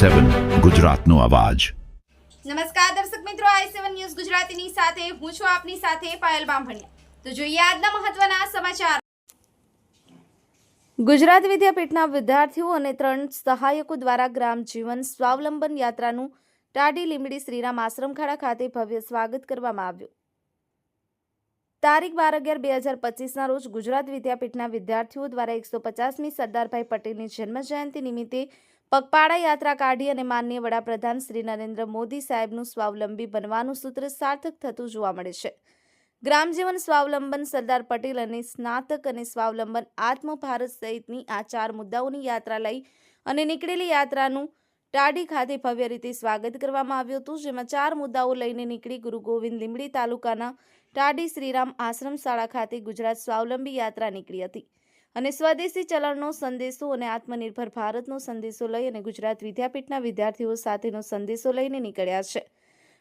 સેવન ગુજરાતનો અવાજ. નમસ્કાર દર્શક મિત્રો આઈ સેવન ન્યૂઝ ગુજરાતીની સાથે હું છું આપની સાથે પાયલ બામભણિયા. તો જોઈએ આજના મહત્વના સમાચાર. ગુજરાત વિદ્યાપીઠના વિદ્યાર્થીઓ અને ત્રણ સહાયકો દ્વારા ગ્રામ જીવન સ્વાવલંબન યાત્રાનું ટાડી લીમડી શ્રીરામ આશ્રમખાડા ખાતે ભવ્ય સ્વાગત કરવામાં આવ્યું. તારીખ બાર અગિયાર બે હજાર પચીસના રોજ ગુજરાત વિદ્યાપીઠના વિદ્યાર્થીઓ દ્વારા એકસો પચાસમી સરદારભાઈ પટેલની જન્મજયંતિ નિમિત્તે પગપાળા યાત્રા કાઢી અને માનનીય વડાપ્રધાન શ્રી નરેન્દ્ર મોદી સાહેબનું સ્વાવલંબી બનવાનું સૂત્ર સાર્થક થતું જોવા મળે છે. ગ્રામજીવન સ્વાવલંબન સરદાર પટેલ અને સ્નાતક અને સ્વાવલંબન આત્મ ભારત સહિતની આ ચાર મુદ્દાઓની યાત્રા લઈ અને નીકળેલી યાત્રાનું ટાડી ખાતે ભવ્ય રીતે સ્વાગત કરવામાં આવ્યું હતું, જેમાં ચાર મુદ્દાઓ લઈને નીકળી ગુરુ ગોવિંદ લીંબડી તાલુકાના ટાડી શ્રીરામ આશ્રમ શાળા ખાતે ગુજરાત સ્વાવલંબી યાત્રા નીકળી હતી. અને સ્વદેશી ચલણનો સંદેશો અને આત્મનિર્ભર ભારતનો સંદેશો લઈ અને ગુજરાત વિદ્યાપીઠના વિદ્યાર્થીઓ સાથેનો સંદેશો લઈને નીકળ્યા છે.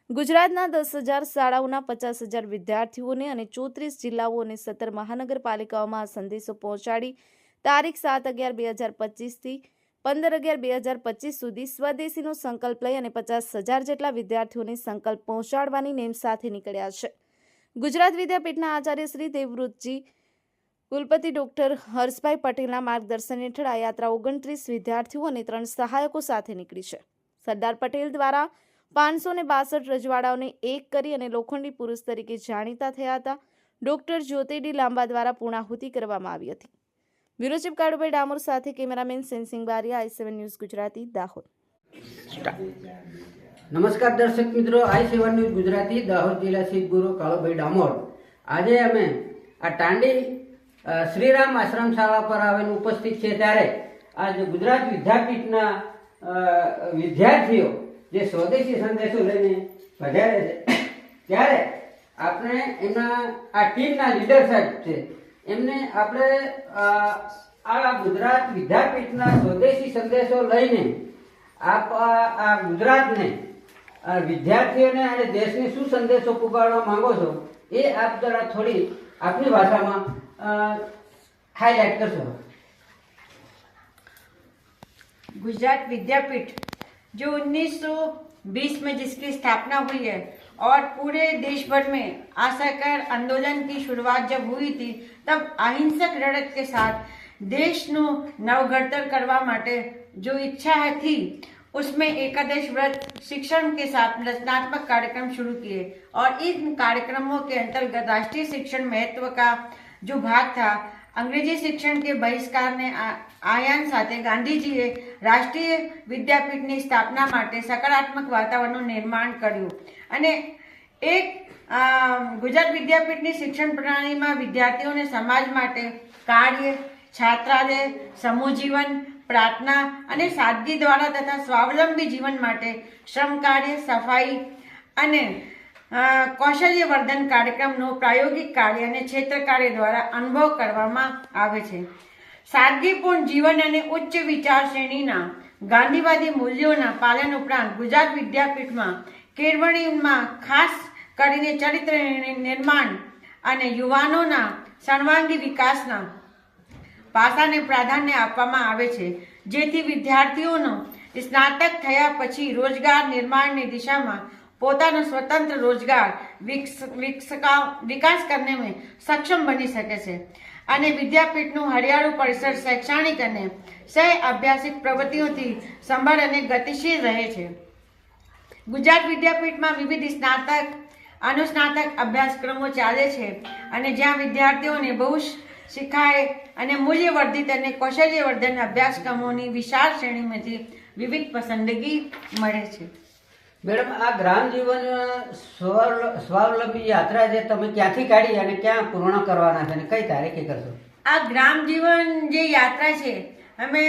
ગુજરાતના દસ હજાર શાળાઓના પચાસ હજાર વિદ્યાર્થીઓને અને ચોત્રીસ જિલ્લાઓ અને સત્તર મહાનગરપાલિકાઓમાં આ સંદેશો પહોંચાડી તારીખ સાત અગિયાર બે હજાર પચીસથી પંદર અગિયાર બે હજાર પચીસ સુધી સ્વદેશીનો સંકલ્પ લઈ અને પચાસ હજાર જેટલા વિદ્યાર્થીઓને સંકલ્પ પહોંચાડવાની નેમ સાથે નીકળ્યા છે. ગુજરાત વિદ્યાપીઠના આચાર્ય શ્રી દેવવૃતજી, કુલપતિ ડોક્ટર હર્ષભાઈ પટેલના માર્ગદર્શન હેઠળ આ યાત્રા ઓગણત્રીસ વિદ્યાર્થીઓ અને ત્રણ સહાયકો સાથે નીકળી છે. સરદાર પટેલ દ્વારા પાંચસો ને બાસઠ રજવાડાઓને એક કરી અને લોખંડી પુરુષ તરીકે જાણીતા થયા હતા. ડોક્ટર જ્યોતિડી લાંબા દ્વારા પૂર્ણાહુતિ કરવામાં આવી હતી. બ્યુરો ચીફ કાળુભાઈ ડામોર સાથે cameraman Sensing Bariya, I seven news Gujarati, Dahod. નમસ્કાર દર્શક મિત્રો, I seven news Gujarati, Dahod જિલ્લા શીખ ગુરુ કાળુભાઈ ડામોર. આજે અમે આ ટાંડી શ્રીરામ આશ્રમ શાળા પર આવેલ ઉપસ્થિત છે ત્યારે આજે ગુજરાત વિદ્યાપીઠના વિદ્યાર્થીઓ જે સ્વદેશી સંદેશો લઈને વધારે છે, ત્યારે આપણે એમના આ ટીમના લીડર સાહેબ છે એમને આપણે અ, આ ગુજરાત વિદ્યાપીઠના સ્વદેશી સંદેશો લઈને આપ આ આ ગુજરાતને આ વિદ્યાર્થીઓને અને દેશને શું સંદેશો પુગાડવા માંગો છો એ આપ જરા થોડી આપની ભાષામાં હાઈલાઇટ કરશો गुजरात विद्यापीठ जो 1920 में जिसकी स्थापना हुई है और पूरे देश भर में आशाकर आंदोलन की शुरुआत जब हुई थी तब अहिंसक लड़त के साथ દેશનું નવઘડતર કરવા માટે જો ઈચ્છા હતી उसमें एकादश व्रत शिक्षण के साथ रचनात्मक कार्यक्रम शुरू किए और इन कार्यक्रमों के अंतर्गत राष्ट्रीय शिक्षण महत्व का जो भाग था અંગ્રેજી શિક્ષણ કે બહિષ્કારને આયાન સાથે ગાંધીજીએ રાષ્ટ્રીય વિદ્યાપીઠની સ્થાપના માટે સકારાત્મક વાતાવરણનું નિર્માણ કર્યું અને એક ગુજરાત વિદ્યાપીઠની શિક્ષણ પ્રણાલીમાં વિદ્યાર્થીઓને સમાજ માટે કાર્ય, છાત્રાલય, સમૂહ જીવન, પ્રાર્થના અને સાદગી દ્વારા તથા સ્વાવલંબી જીવન માટે શ્રમ કાર્ય, સફાઈ અને કૌશલ્ય વર્ધન કાર્યક્રમનો પ્રાયોગિક કાર્ય અને ક્ષેત્ર કાર્ય દ્વારા અનુભવ કરવામાં આવે છે. સાદગીપૂર્ણ જીવન અને ઉચ્ચ વિચાર શ્રેણીના ગાંધીવાદી મૂલ્યોના પાલન ઉપરાંત ગુજરાત વિદ્યાપીઠમાં કેળવણીમાં ખાસ કરીને ચરિત્ર નિર્માણ અને યુવાનોના સર્વાંગી વિકાસના પાસાને પ્રાધાન્ય આપવામાં આવે છે. જેથી વિદ્યાર્થીઓનો સ્નાતક થયા પછી રોજગાર નિર્માણની દિશામાં પોતાનો સ્વતંત્ર રોજગાર વિકસ કરને સક્ષમ બની શકે છે. અને વિદ્યાપીઠનું હરિયાળું પરિસર શૈક્ષણિક અને સહ અભ્યાસિક પ્રવૃત્તિઓથી સંભાળ અને ગતિશીલ રહે છે. ગુજરાત વિદ્યાપીઠમાં વિવિધ સ્નાતક અનુસ્નાતક અભ્યાસક્રમો ચાલે છે અને જ્યાં વિદ્યાર્થીઓને બહુ શીખાય અને મૂલ્યવર્ધિત અને કૌશલ્યવર્ધન અભ્યાસક્રમોની વિશાળ શ્રેણીમાંથી વિવિધ પસંદગી મળે છે. મેડમ આ ગ્રામ જીવન સ્વાવલંબી યાત્રા જે તમે ક્યાંથી કાઢી અને ક્યાં પૂર્ણ કરવાના છે અને કઈ તારીખે કરશો? આ ગ્રામ જીવન જે યાત્રા છે અમે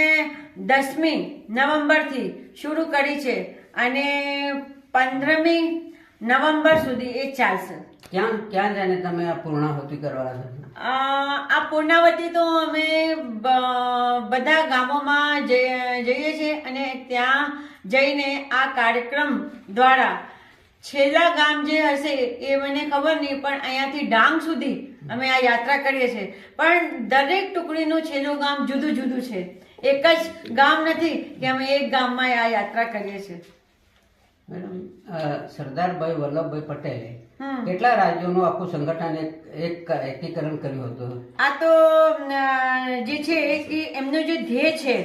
દસમી નવેમ્બરથી શરૂ કરી છે. અને પંદરમી નવેમ્બર સુધી એ ચાલશે. ક્યાં ક્યાં જઈને તમે આ પૂર્ણાહુતિ કરવાના છો? આ પૂર્ણાવતી તો અમે બધા ગામોમાં જઈ- જઈએ છીએ અને ત્યાં જઈને આ કાર્યક્રમ દ્વારા છેલ્લા ગામ જે હશે એ મને ખબર નહીં પણ અહીંયાથી ડાંગ સુધી અમે આ યાત્રા કરીએ છીએ. પણ દરેક ટુકડીનું છેલ્લું ગામ જુદું જુદું છે. એક જ ગામ નથી કે અમે એક ગામમાં આ યાત્રા કરીએ છીએ. મેડમ સરદારભાઈ વલ્લભભાઈ પટેલે. કેટલા રાજ્યોનું આખું સંગઠન એક એક એકીકરણ કર્યું હતું આ તો જે છે એ એમનું જે ધ્યેય છે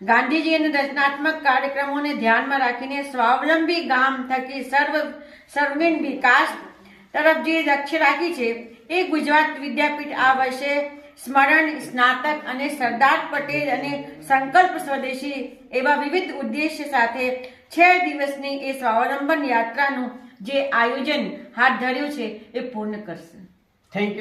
ગાંધીજી અને રચનાત્મક કાર્યક્રમોને ધ્યાનમાં રાખીને સ્વાવલંબી ગામ થકી સર્વ સર્વિન વિકાસ તરફ જે લક્ષ્ય રાખી છે એ ગુજરાત વિદ્યાપીઠ આ વર્ષે સ્મરણ, સ્નાતક અને સરદાર પટેલ અને સંકલ્પ સ્વદેશી એવા વિવિધ ઉદ્દેશ્ય સાથે છ દિવસની એ સ્વાવલંબન યાત્રાનું જે આયોજન હાથ ધર્યું છે, એ પૂર્ણ કરશે. Thank you